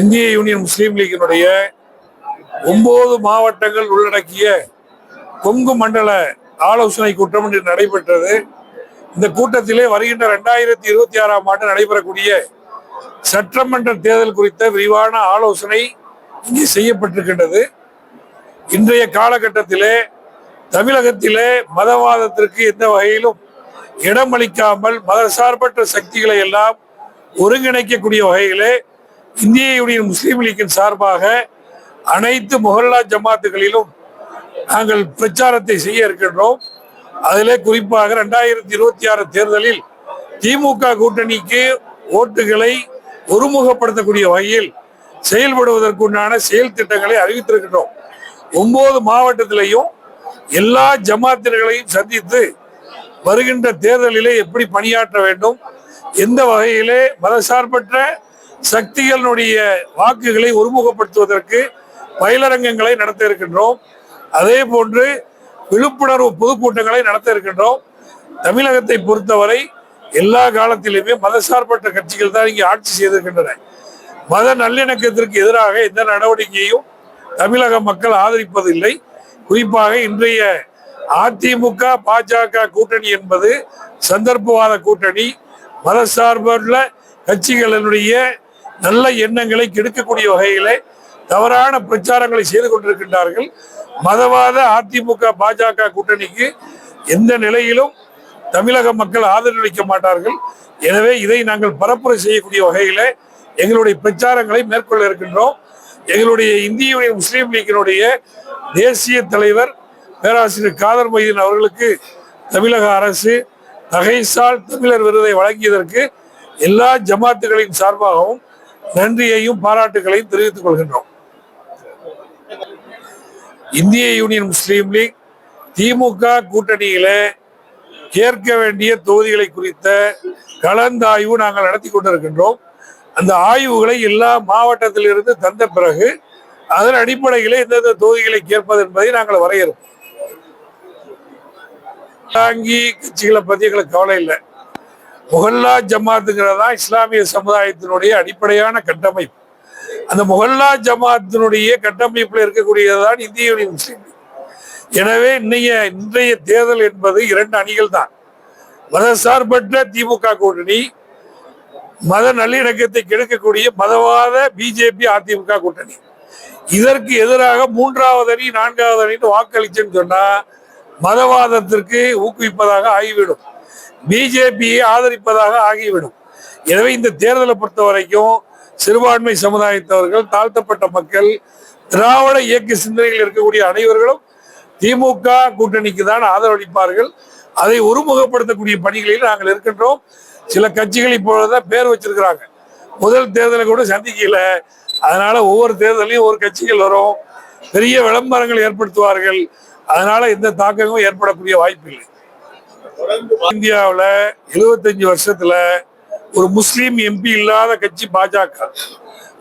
இந்திய யூனியன் முஸ்லீம் லீகினுடைய ஒன்பது மாவட்டங்கள் உள்ளடக்கிய கொங்கு மண்டல ஆலோசனை கூட்டம் இன்று நடைபெற்றது. இந்த கூட்டத்திலே வருகின்ற இரண்டாயிரத்தி இருபத்தி ஆறாம் ஆண்டு நடைபெறக்கூடிய சட்டமன்ற தேர்தல் குறித்த விரிவான ஆலோசனை இங்கே செய்யப்பட்டிருக்கின்றது. இன்றைய காலகட்டத்திலே தமிழகத்திலே மதவாதத்திற்கு எந்த வகையிலும் இடமளிக்காமல் மதசார்பற்ற சக்திகளை எல்லாம் ஒருங்கிணைக்கக்கூடிய வகையிலே இந்திய யூனியன் முஸ்லீம் லீக்கின் சார்பாக அனைத்து முகல்லா ஜமாத்துகளிலும் நாங்கள் பிரச்சாரத்தை செய்ய இருக்கின்றோம். அதிலே குறிப்பாக ரெண்டாயிரத்தி இருபத்தி ஆறு தேர்தலில் திமுக கூட்டணிக்கு ஓட்டுகளை ஒருமுகப்படுத்தக்கூடிய வகையில் செயல்படுவதற்குண்டான செயல் திட்டங்களை அறிவித்திருக்கின்றோம். ஒன்பது மாவட்டத்திலையும் எல்லா ஜமாத்தினர்களையும் சந்தித்து வருகின்ற தேர்தலிலே எப்படி பணியாற்ற வேண்டும் எந்த வகையிலே மதசார்பற்ற சக்திகளினுடைய வாக்குகளை ஒருமுகப்படுத்துவதற்கு பயிலரங்கங்களை நடத்த இருக்கின்றோம். அதே போன்று விழிப்புணர்வு பொதுக்கூட்டங்களை நடத்த இருக்கின்றோம். தமிழகத்தை பொறுத்தவரை எல்லா காலத்திலுமே மதசார்பற்ற கட்சிகள் தான் இங்கே ஆட்சி செய்திருக்கின்றன. மத நல்லிணக்கத்திற்கு எதிராக எந்த நடவடிக்கையும் தமிழக மக்கள் ஆதரிப்பதில்லை. குறிப்பாக இன்றைய அதிமுக பாஜக கூட்டணி என்பது சந்தர்ப்பவாத கூட்டணி. மதசார்பற்ற கட்சிகளினுடைய நல்ல எண்ணங்களை கெடுக்கக்கூடிய வகையிலே தவறான பிரச்சாரங்களை செய்து கொண்டிருக்கின்றார்கள். மதவாத அதிமுக பாஜக கூட்டணிக்கு எந்த நிலையிலும் தமிழக மக்கள் ஆதரவளிக்க மாட்டார்கள். எனவே இதை நாங்கள் பரப்புரை செய்யக்கூடிய வகையிலே எங்களுடைய பிரச்சாரங்களை மேற்கொள்ள இருக்கின்றோம். எங்களுடைய இந்திய முஸ்லீம் லீக்கினுடைய தேசிய தலைவர் பேராசிரியர் காதர் மொய்தீன் அவர்களுக்கு தமிழக அரசு தகைசால் தமிழர் விருதை வழங்கியதற்கு எல்லா ஜமாத்துகளின் சார்பாகவும் நன்றியையும் பாராட்டுகளையும் தெரிவித்துக் கொள்கின்றோம். இந்திய யூனியன் முஸ்லீம் லீக் திமுக கூட்டணியில கேட்க வேண்டிய தொகுதிகளை குறித்த கலந்தாய்வு நாங்கள் நடத்தி கொண்டிருக்கின்றோம். அந்த ஆய்வுகளை எல்லா மாவட்டத்திலிருந்து தந்த பிறகு அதன் அடிப்படையிலே எந்தெந்த தொகுதிகளை கேட்பது என்பதை நாங்கள் வரையறுப்போம். கட்சிகளை பத்தி எங்களுக்கு கவலை இல்லை. முகல்லா ஜமாத்துங்கிறது தான் இஸ்லாமிய சமுதாயத்தினுடைய அடிப்படையான கட்டமைப்பு. அந்த முகல்லா ஜமாத்தினுடைய கட்டமைப்பில் இருக்கக்கூடியதுதான் இந்திய யூனியன் முஸ்லீம் எனவே இன்னைய இன்றைய தேர்தல் என்பது இரண்டு அணிகள் தான். மதசார்பற்ற திமுக கூட்டணி மத நல்லிணக்கத்தை கெடுக்கக்கூடிய மதவாத பிஜேபி அதிமுக கூட்டணி. இதற்கு எதிராக மூன்றாவது அணி நான்காவது அணின்னு வாக்களிச்சுன்னு சொன்னா மதவாதத்திற்கு ஊக்குவிப்பதாக ஆகிவிடும். பிஜேபியை ஆதரிப்பதாக ஆகிவிடும். எனவே இந்த தேர்தலை பொறுத்த வரைக்கும் சிறுபான்மை சமுதாயத்தவர்கள் தாழ்த்தப்பட்ட மக்கள் திராவிட இயக்க சிந்தனையில் இருக்கக்கூடிய அனைவர்களும் திமுக கூட்டணிக்கு தான் ஆதரவளிப்பார்கள். அதை ஒருமுகப்படுத்தக்கூடிய பணிகளில் நாங்கள் இருக்கின்றோம். சில கட்சிகள் இப்பொழுதுதான் பேர் வச்சிருக்கிறாங்க. முதல் தேர்தலை கூட சந்திக்கல. அதனால ஒவ்வொரு தேர்தலையும் ஒரு கட்சிகள் வரும். பெரிய விளம்பரங்கள் ஏற்படுத்துவார்கள். அதனால எந்த தாக்கமும் ஏற்படக்கூடிய வாய்ப்பு இல்லை. இந்தியாவில் எழுபத்தஞ்சு வருஷத்துல ஒரு முஸ்லீம் எம்பி இல்லாத கட்சி பாஜக.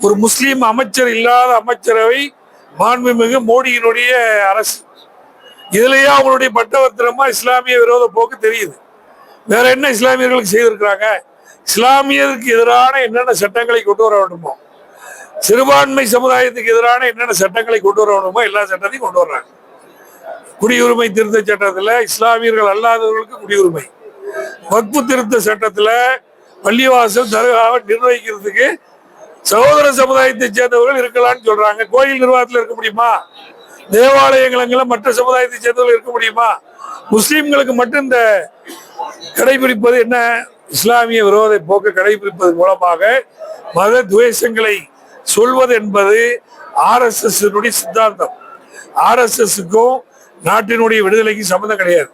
ஒரு முஸ்லீம் அமைச்சர் இல்லாத அமைச்சரவை மாண்புமிகு மோடியினுடைய அரசு. இதுலயே அவங்களுடைய பட்டவர்த்தனமா இஸ்லாமிய விரோத போக்கு தெரியுது. வேற என்ன இஸ்லாமியர்களுக்கு செய்திருக்கிறாங்க? இஸ்லாமியருக்கு எதிரான என்னென்ன சட்டங்களை கொண்டு வர வேண்டுமோ? சிறுபான்மை சமுதாயத்துக்கு எதிரான என்னென்ன சட்டங்களை கொண்டு வர வேண்டுமோ? எல்லா சட்டத்தையும் கொண்டு வர்றாங்க. குடியுரிமை திருத்த சட்டத்துல இஸ்லாமியர்கள் அல்லாதவர்களுக்கு குடியுரிமை. வக்பு திருத்த சட்டத்துல பள்ளிவாசல் தர்காவை நிர்வகிக்கிறதுக்கு சகோதர சமுதாயத்தை சேர்ந்தவர்கள் இருக்கலாம்னு சொல்றாங்க. கோயில் நிர்வாகத்தில் இருக்க முடியுமா? தேவாலயங்கள் மற்ற சமுதாயத்தை சேர்ந்தவர்கள் இருக்க முடியுமா? முஸ்லீம்களுக்கு மட்டும் இந்த கடைபிடிப்பது என்ன? இஸ்லாமிய விரோத போக்க கடைபிடிப்பது மூலமாக மத துவேஷங்களை சொல்வது என்பது ஆர்எஸ்எஸ் சித்தாந்தம். ஆர்எஸ்எஸ்க்கும் நாட்டினுடைய விடுதலைக்கு சம்மந்தம் கிடையாது.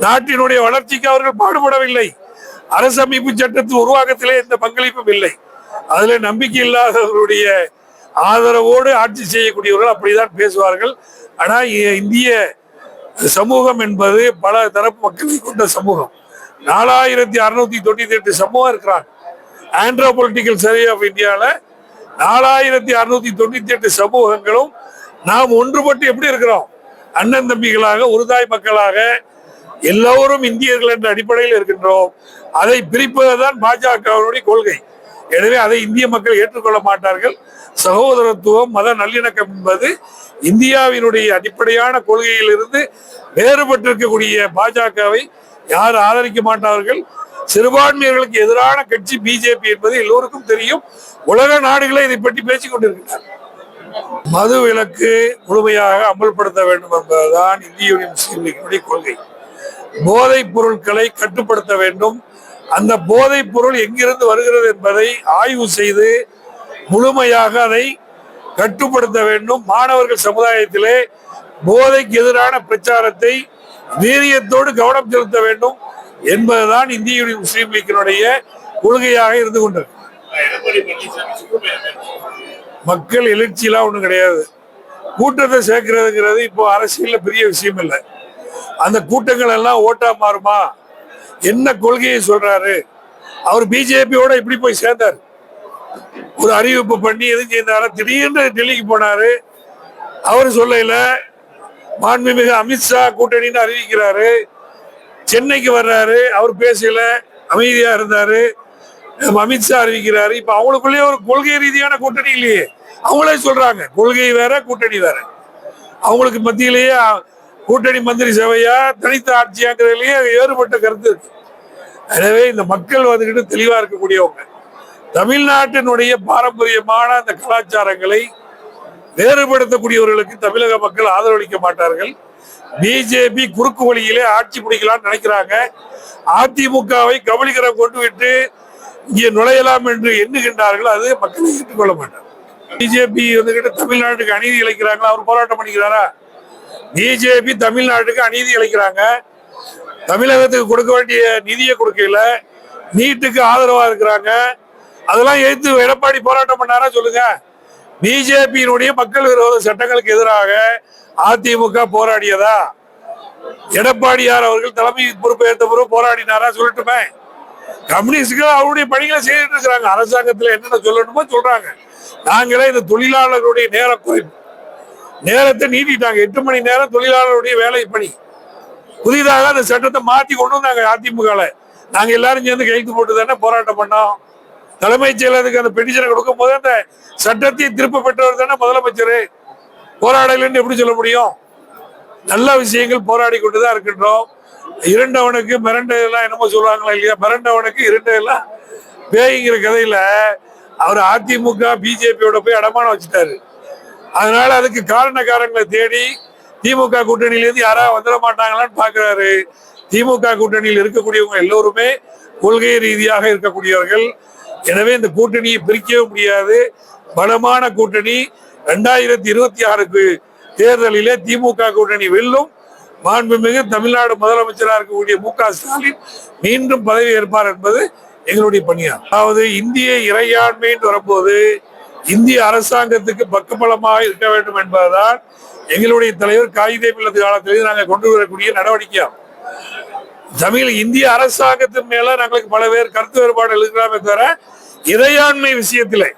நாட்டினுடைய வளர்ச்சிக்கு அவர்கள் பாடுபடவில்லை. அரசமைப்பு சட்டத்தின் உருவாக்கத்திலே எந்த பங்களிப்பும் இல்லை. அதுல நம்பிக்கை இல்லாதவர்களுடைய ஆதரவோடு ஆட்சி செய்யக்கூடியவர்கள் அப்படிதான் பேசுவார்கள். ஆனா இந்திய சமூகம் என்பது பல தரப்பு மக்களை கொண்ட சமூகம். நாலாயிரத்தி அறுநூத்தி தொண்ணூத்தி எட்டு சமூகம் இருக்கிறாங்க. ஆண்ட்ரோ பொலிட்டிக்கல் சர்வே ஆஃப் இந்தியாவில் நாலாயிரத்தி அறுநூத்தி தொண்ணூத்தி எட்டு சமூகங்களும் நாம் ஒன்றுபட்டு எப்படி இருக்கிறோம்? அண்ணன் தம்பிகளாக உருதாய் மக்களாக எல்லோரும் இந்தியர்கள் என்ற அடிப்படையில் இருக்கின்றோம். அதை பிரிப்பதுதான் பாஜகவினுடைய கொள்கை. எனவே அதை இந்திய மக்கள் ஏற்றுக்கொள்ள மாட்டார்கள். சகோதரத்துவம் மத நல்லிணக்கம் என்பது இந்தியாவினுடைய அடிப்படையான கொள்கையிலிருந்து வேறுபட்டிருக்கக்கூடிய பாஜகவை யார் ஆதரிக்க மாட்டார்கள்? சிறுபான்மையர்களுக்கு எதிரான கட்சி பிஜேபி என்பது எல்லோருக்கும் தெரியும். உலக நாடுகளே இதை பற்றி பேசிக் கொண்டிருக்கிறார் மது விலக்கு முழுமையாக அமல்படுத்த வேண்டும் என்பதுதான் இந்திய யூனியன் முஸ்லீம் லீக்கினுடைய கொள்கை. போதைப் பொருட்களை கட்டுப்படுத்த வேண்டும். அந்த போதைப் பொருள் எங்கிருந்து வருகிறது என்பதை ஆய்வு செய்து முழுமையாக அதை கட்டுப்படுத்த வேண்டும். மாணவர்கள் சமுதாயத்திலே போதைக்கு எதிரான பிரச்சாரத்தை வீரியத்தோடு கவனம் செலுத்த வேண்டும் என்பதுதான் இந்திய யூனியன் முஸ்லீம் லீக்கினுடைய கொள்கையாக இருந்து கொண்டது மக்கள் எழுச்சியெல்லாம் ஒன்றும் கிடையாது. கூட்டத்தை சேர்க்கிறதுங்கிறது இப்போ அரசியலில் பெரிய விஷயம் இல்லை. அந்த கூட்டங்கள் எல்லாம் ஓட்டா மாறுமா? என்ன கொள்கையை சொல்றாரு? அவர் பிஜேபியோட இப்படி போய் சேர்ந்தார். ஒரு அறிவிப்பு பண்ணி எதுவும் செய்தாரு திடீர்னு டெல்லிக்கு போனாரு. அவர் சொல்லல மாண்புமிகு அமித்ஷா கூட்டணின்னு அறிவிக்கிறாரு. சென்னைக்கு வர்றாரு அவர் பேசல அமைதியா இருந்தாரு. அமித்ஷா அறிவிக்கிறாரு. இப்ப அவங்களுக்குள்ளேயே ஒரு கொள்கை ரீதியான கூட்டணி இல்லையே. அவங்களே சொல்றாங்க. கொள்கை வேற கூட்டணி வேற. அவங்களுக்கு மத்தியிலேயே கூட்டணி மந்திரி சபையா தனித்த ஆட்சியாங்கிறதுலயே வேறுபட்ட கருத்து இருக்கு. எனவே இந்த மக்கள் வந்துகிட்டு தெளிவா இருக்கக்கூடியவங்க. தமிழ்நாட்டினுடைய பாரம்பரியமான அந்த கலாச்சாரங்களை வேறுபடுத்தக்கூடியவர்களுக்கு தமிழக மக்கள் ஆதரவளிக்க மாட்டார்கள். பிஜேபி குறுக்கு வழியிலே ஆட்சி பிடிக்கலாம்னு நினைக்கிறாங்க. அதிமுகவை கபலிகரம் கொண்டு விட்டு இங்கே நுழையலாம் என்று எண்ணுகின்றார்கள் அது மக்களை ஏற்றுக்கொள்ள மாட்டார். பிஜேபி வந்துகிட்டு தமிழ்நாட்டுக்கு அநீதி இழைக்கிறாங்களா? அவர் போராட்டம் பண்ணிக்கிறாரா? பிஜேபி தமிழ்நாட்டுக்கு அநீதி இழைக்கிறாங்க. தமிழகத்துக்கு கொடுக்க வேண்டிய நிதியை கொடுக்கல. நீட்டுக்கு ஆதரவா இருக்கிறாங்க. அதெல்லாம் எதிர்த்து எடப்பாடி போராட்டம் பண்ணாரா சொல்லுங்க. பிஜேபியினுடைய மக்கள் விரோத சட்டங்களுக்கு எதிராக அதிமுக போராடியதா? எடப்பாடியார் அவர்கள் தலைமை பொறுப்பேற்ற பிறகு போராடினாரா சொல்லட்டுமே. கம்யூனிஸ்டுகள் அவருடைய பணிகளை செய்துட்டு இருக்கிறாங்க. அரசாங்கத்துல என்னென்ன சொல்லணுமோ சொல்றாங்க. நாங்களே இந்த தொழிலாளர்களுடைய நேர குறைப்பு. நேரத்தை நீட்டிட்டாங்க. எட்டு மணி நேரம் தொழிலாளருடைய வேலை பணி. புதிதாக அந்த சட்டத்தை மாத்தி கொண்டு வந்தாங்க அதிமுகல. நாங்க எல்லாரும் சேர்ந்து கைது போட்டு தானே போராட்டம் பண்ணோம். தலைமைச் செயலருக்கு அந்த பெட்டிஷனை கொடுக்கும் போது அந்த சட்டத்தை திருப்ப பெற்றவர் தானே முதலமைச்சர். போராடலன்னு எப்படி சொல்ல முடியும்? நல்ல விஷயங்கள் போராடி கொண்டுதான் இருக்கின்றோம். இரண்டவனுக்கு மிரண்டெல்லாம் என்னமோ சொல்லுவாங்களா இல்லையா? மிரண்டவனுக்கு இரண்டெல்லாம் பேய்ங்கிற கதையில அவர் அதிமுக பிஜேபியோட போய் அடமானம் வச்சுட்டாரு. அதனால அதுக்கு காரணக்காரங்களை தேடி திமுக கூட்டணியிலேருந்து யாராவது வந்துட மாட்டாங்களான்னு பாக்குறாரு. திமுக கூட்டணியில் இருக்கக்கூடியவங்க எல்லோருமே கொள்கை ரீதியாக இருக்கக்கூடியவர்கள். எனவே இந்த கூட்டணியை பிரிக்கவே முடியாது. பலமான கூட்டணி. ரெண்டாயிரத்தி இருபத்தி ஆறுக்கு தேர்தலிலே திமுக கூட்டணி வெல்லும். மாண்புமிகு தமிழ்நாடு முதலமைச்சராக இருக்கக்கூடிய மு க ஸ்டாலின் மீண்டும் பதவி ஏற்பார் என்பது எங்களுடைய பணியாகும். அதாவது இந்திய இறையாண்மைன்னு வரும்போது இந்திய அரசாங்கத்துக்கு பக்கபலமாக இருக்க வேண்டும் என்பதுதான் எங்களுடைய தலைவர் காகிதே பிள்ளை காலத்திலேயே நாங்கள் கொண்டு வரக்கூடிய நடவடிக்கையாகும். தமிழ் இந்திய அரசாங்கத்தின் மேல நாங்களுக்கு பல பேர் கருத்து வேறுபாடு எழுதுகிறாமே தவிர இறையாண்மை விஷயத்தில்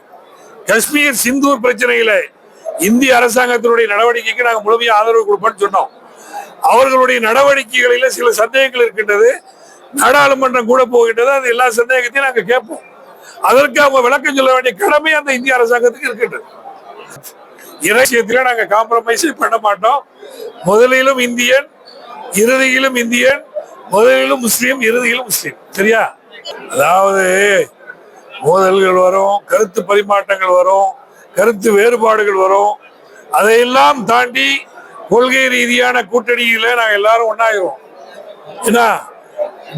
காஷ்மீர் சிந்தூர் பிரச்சனையில இந்திய அரசாங்கத்தினுடைய நடவடிக்கைக்கு நாங்கள் முழுமையாக ஆதரவு கொடுப்போம்னு சொன்னோம். அவர்களுடைய நடவடிக்கைகளில சில சந்தேகங்கள் இருக்கின்றது. நாடாளுமன்றம் கூட போகின்றது. அது எல்லா சந்தேகத்தையும் நாங்கள் கேட்போம். அதற்கு அவங்க விளக்கம் சொல்ல வேண்டிய கடமை அந்த இந்திய அரசாங்கத்துக்கு இருக்கின்றது. இலட்சியத்தில நாங்கள் காம்ப்ரமைஸே பண்ண மாட்டோம். முதலிலும் இந்தியன் இறுதியிலும் இந்தியன் முதலிலும் முஸ்லீம் இறுதியிலும் முஸ்லீம். சரியா? அதாவது மோதல்கள் வரும் கருத்து பரிமாற்றங்கள் வரும் கருத்து வேறுபாடுகள் வரும். அதையெல்லாம் தாண்டி கொள்கை ரீதியான கூட்டணியில நாங்க எல்லாரும் ஒன்னாயிரும் என்ன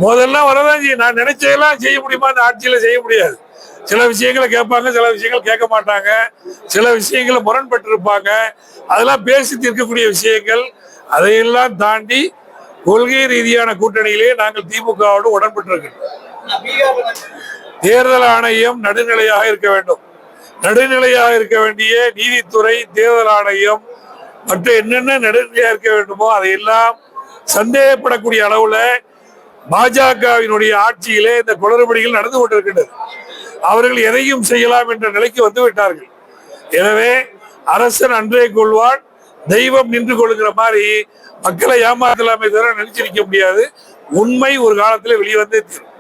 முதல்லாம் வரதான் செய்யும். நான் நினைச்சதெல்லாம் செய்ய முடியுமா? அந்த ஆட்சியில செய்ய முடியாது. சில விஷயங்களை கேட்பாங்க சில விஷயங்கள் கேட்க மாட்டாங்க. சில விஷயங்களை முரண்பட்டு இருப்பாங்க அதெல்லாம் பேசி தீர்க்கக்கூடிய விஷயங்கள். அதையெல்லாம் தாண்டி கொள்கை ரீதியான கூட்டணியிலே நாங்கள் திமுகவோடு உடன்பட்டிருக்கிறோம் தேர்தல் ஆணையம் நடுநிலையாக இருக்க வேண்டும். நடுநிலையாக இருக்க வேண்டிய நீதித்துறை தேர்தல் ஆணையம் மற்ற என்னென்ன நடுநிலையாக இருக்க வேண்டுமோ அதையெல்லாம் சந்தேகப்படக்கூடிய அளவுல பாஜகவினுடைய ஆட்சியிலே இந்த குளறுபடிகள் நடந்து கொண்டிருக்கின்றது. அவர்கள் எதையும் செய்யலாம் என்ற நிலைக்கு வந்து விட்டார்கள். எனவே அரசன் அன்றே கொள்வான் தெய்வம் நின்று கொள்கிற மாதிரி மக்களை ஏமாத்தலாமே தவிர நினைச்சிருக்க முடியாது. உண்மை ஒரு காலத்துல வெளிவந்தே தீரும்.